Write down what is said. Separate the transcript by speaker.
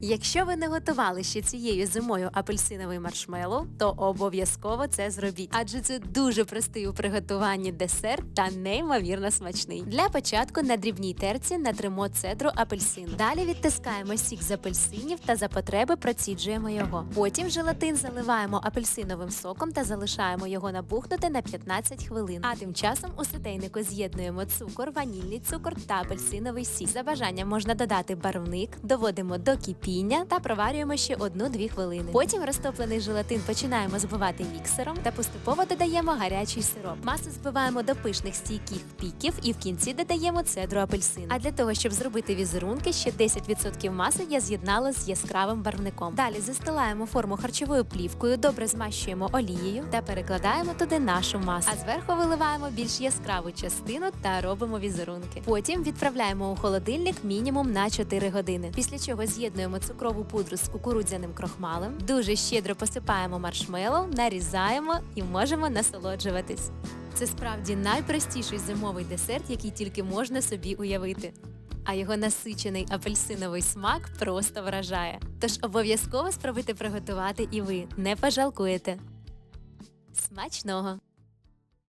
Speaker 1: Якщо ви не готували ще цією зимою апельсиновий маршмеллоу, то обов'язково це зробіть, адже це дуже простий у приготуванні десерт та неймовірно смачний. Для початку на дрібній терці натримо цедру апельсину. Далі відтискаємо сік з апельсинів та за потреби проціджуємо його. Потім желатин заливаємо апельсиновим соком та залишаємо його набухнути на 15 хвилин. А тим часом у ситейнику з'єднуємо цукор, ванільний цукор та апельсиновий сік. За бажанням можна додати барвник, доводимо до кипіння та проварюємо ще 1-2 хвилини. Потім розтоплений желатин починаємо збивати міксером та поступово додаємо гарячий сироп. Масу збиваємо до пишних стійких піків і в кінці додаємо цедру апельсину. А для того, щоб зробити візерунки, ще 10% маси я з'єднала з яскравим барвником. Далі застилаємо форму харчовою плівкою, добре змащуємо олією та перекладаємо туди нашу масу. А зверху виливаємо більш яскраву частину та робимо візерунки. Потім відправляємо у холодильник мінімум на 4 години. Після чого з'єднуємо цукрову пудру з кукурудзяним крохмалем, дуже щедро посипаємо маршмеллоу, нарізаємо і можемо насолоджуватись. Це справді найпростіший зимовий десерт, який тільки можна собі уявити. А його насичений апельсиновий смак просто вражає. Тож обов'язково спробуйте приготувати і ви не пожалкуєте. Смачного!